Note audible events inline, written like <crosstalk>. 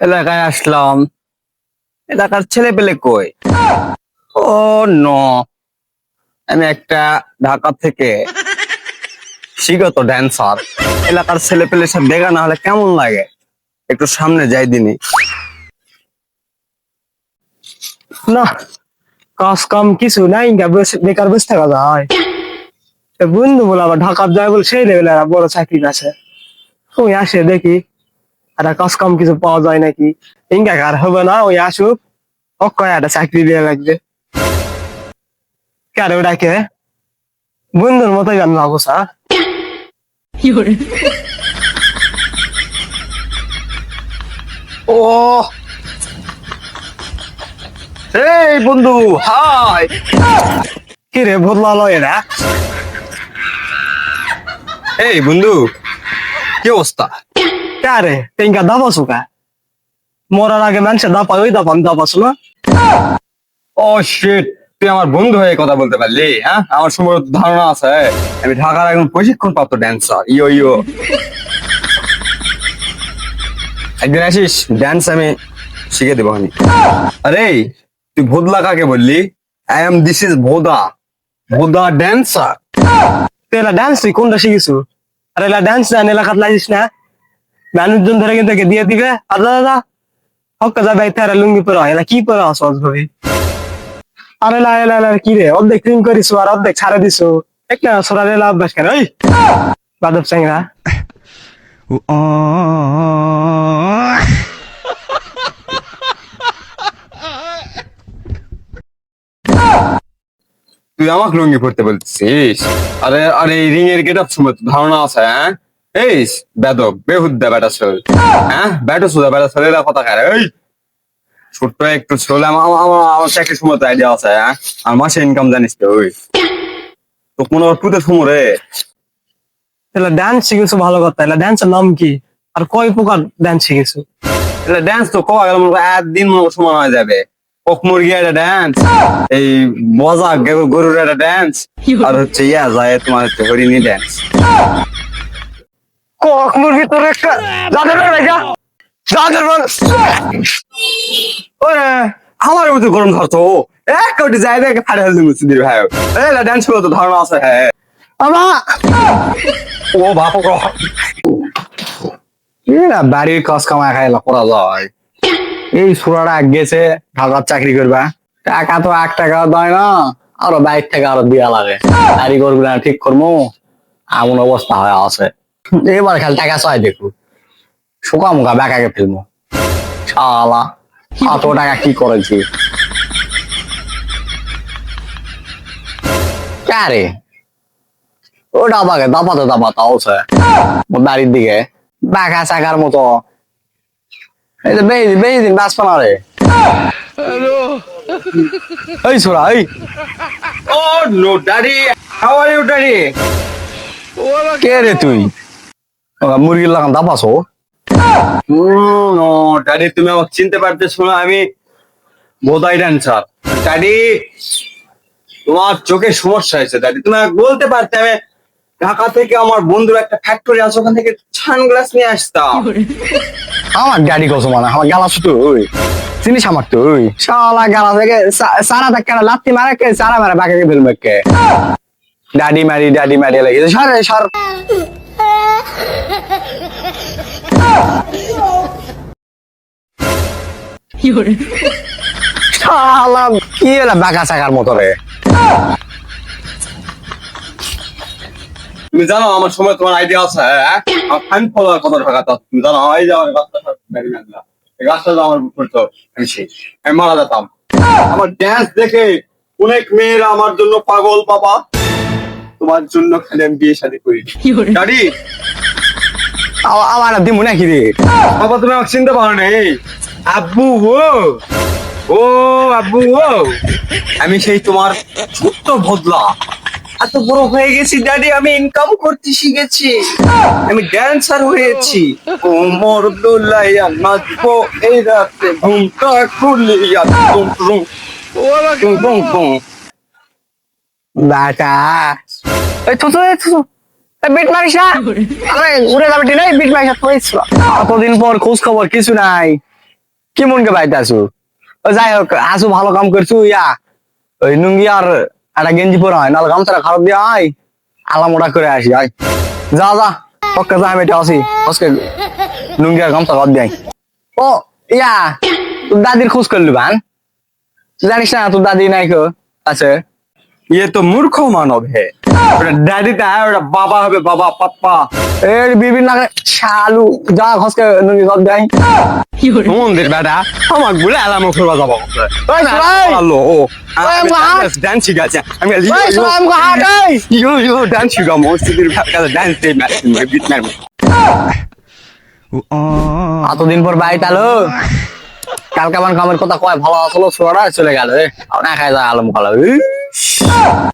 এলাকায় আসলাম। এলাকার ছেলে পেলে কই? ও, ন। আমি একটা ঢাকা থেকে শিগত ড্যান্সার এলাকার ছেলে পেলে সব দেখা না হলে কেমন লাগে? একটু সামনে যাই দিনই না কাজ কাম কিছু নাই বেকার বসে থাকা যায়। বন্ধু বলে আবার ঢাকা যায় বলে সেই লেভেলের বড় চাকরি আছে। ওই আসে দেখি একটা কাজ কাম কিছু পাওয়া যায় নাকি? ইনকা কার হবে না? ওই আসুক। অক্ষয় একটা চাকরি দিয়ে লাগবে কারে ওটাকে? বন্ধুর মতোই আমি ভাবো স্যার ও এই বন্ধু, হাই। কি রে বদলালো এরা এই বন্ধু, কি অবস্থা? কারে ইনকা দাবাসু কা? মরার আগে মানুষের দাপা ওই দাপান দাবাসু না? ও শিট তুই আমার বন্ধু হয়ে কথা বলতে পারলি হ্যাঁ? আমার সময় ধারণা আছে। আমি ঢাকার একজন প্রশিক্ষণ প্রাপ্ত ড্যান্সার ইয়ো ইয়ো। একদিন আসিস ড্যান্স আমি শিখে দেবো আমি। আরে তুই ভোদলা কাকে বললি আই এম দিস ইজ ভোদা ভোদা ড্যান্সার এলা ডান্স তুই কোনটা শিখিছু আর এলা ডান্স জান এলাকাত লাগিস না মানুষজন ধরে কিন্তু দিয়ে দিবে আর দাদা হক যাবে তারা লুঙ্গি পরা এলা কি পরা সহজ ভাবে আর এলা এলা এলা কি রে অর্ধেক ক্রিম করিস আর অর্ধেক ছাড়ে দিছো একটা সরার এলা অভ্যাস কেন ওই বাদব চাংরা তুই আমাকে লুঙ্গি পড়তে বলছিস? আরে আরে এই রিং এর গেট সময় ধারণা আছে হ্যাঁ? এই বেদব বেহুদ্দা বেটা শোল হ্যাঁ? বেটা সুদা বেটা শোল কথা খায় এই ছোট্ট একটু শোল আমার আমার- চাকরির সময় আইডিয়া আছে হ্যাঁ? আর মাসে ইনকাম জানিস তো ওই। তো কোনো পুতে সময় রে। এলা ডান্স শিখেছো ভালো কথা এলা ডান্সের নাম কি? আর কয় প্রকার ডান্স শিখেছো? এটা ড্যান্স তো কওয়া গেল মনে একদিন মনে সমান হয়ে যাবে। কক মুরগি একটা ড্যান্স এই গরু- গরুর একটা ড্যান্স আর হচ্ছে যায় তোমার ড্যান্স কক মুরগি তোর একটা আমার মতো গরম ধরতো এক কোটি যাই দেখে দিমু সিদির ভাই। এই ডান্স করতে তো ধারণা আছে হ্যাঁ। আমা! ও বাপ বাড়ির কাজ কামায় খাইলা করা যায়। এই সুরাটা গেছে ঢাকার চাকরি করবা। টাকা তো এক টাকা দেয় না, আরও বাইর টাকা আরও দিয়া লাগে। কারিগরগুলা ঠিক করব এমন অবস্থা হয়ে আছে। এবার খালি টাকা চাই দেখু। শুকা মুখা বেকাকে ফেলব শালা, এত টাকা কি করেছি? কারে? ও ডাবাকে দাপাতে দাপাতে আছে বাড়ির দিকে। বাঁকা চাকার মতো এই যে বেই বেই দিন বাঁচবে না রে এই ছোড়া এই। ও no daddy how are you daddy কে রে তুই? ও, মুরগির লাগান দাপাছো নো ড্যাডি তুমি আমাকে চিনতে পারতেছো না আমি বোধাই ড্যান্সার ড্যাডি তোমার চোখে সমস্যা হয়েছে দাদি তুমি বলতে পারতে আমি ঢাকা থেকে আমার বন্ধুর একটা ফ্যাক্টরি আছে ওখান থেকে সানগ্লাস নিয়ে আসতাম। <laughs> আমার গাড়ি কত মানে আমার গালা শুধু ওই। চিনিস আমার তো ওই। শালা গালা থেকে সারা থেকে লাত্তি মারে কে সারা মারা বাঁকে ফেলবে কে? ডাডি মারি ডাডি মারি লেগেছে সর সর। শালা কি এলা বাঁকা চাকার মতো রে? তুমি জানো আমার সময় তোমার আইডিয়া আছে হ্যাঁ? আমার ফাইন ফলোয়ার কত টাকা তো? তুমি জানো এই যে আমার গাছটা ব্যারি ম্যানলা এই গাছটা তো আমার করতো আমি সেই আমি মারা যেতাম। আমার ড্যান্স দেখে অনেক মেয়েরা আমার জন্য পাগল বাবা। তোমার জন্য খালি আমি বিয়ে শাদী করি। গাড়ি আমার দিমু নাকি রে? বাবা তুমি আমাকে চিনতে পারো না? আব্বু ও ও আব্বু ও আমি সেই তোমার ছোট্ট ভদলা এত বড় হয়ে গেছি ড্যাডি আমি ইনকাম করতে শিখেছি। আমি ড্যান্সার হয়েছি। কোমর দোলাইয়া নাচবো, এই রাতে ঘুমটা খুলিয়া বেটা। এই তো তো বিট উড়ে বিট পর কিছু নাই। যাই হোক আসু ভালো কাম করছু, ইয়া। ওই নুঙ্গি আর একটা গেঞ্জি পরে হয়, নাহলে গামছাটা খারাপ দিয়া হয় আলামোটা করে আসি, আয়। যা যা পক্কা যা, আমি এটা আসি। আজকে লুঙ্গি আর গামছা বাদ দিয়ে ও, ইয়া, তোর দাদির খোঁজ করলি ভান জানিস না, তোর দাদি নাই কো? আছে। ये तो मूर्ख मानव है ওটা ড্যাডিটা ওটা বাবা হবে বাবা পাপ্পা এর বিভিন্ন শালু যা খসকে লুঙ্গি গাদ দেয় মন্দির বেটা আমার বলে আলাম করবা যাবো ওই সবাই! হ্যালো ও ওই আমার! ডান্স শিখাচ্ছে আমি ওই সবাই আমাকে হাট এই! ইয়ো ইয়ো ডান্স শিখা মসজিদের কাছে ডান্স দেই ম্যাচ বিট ম্যান এতদিন পর বাইতে আলো কালকে আমার কামের কথা কয় ভালো আসলো ছোড়া চলে গেল রে না খাই যা আলম খালো Oh!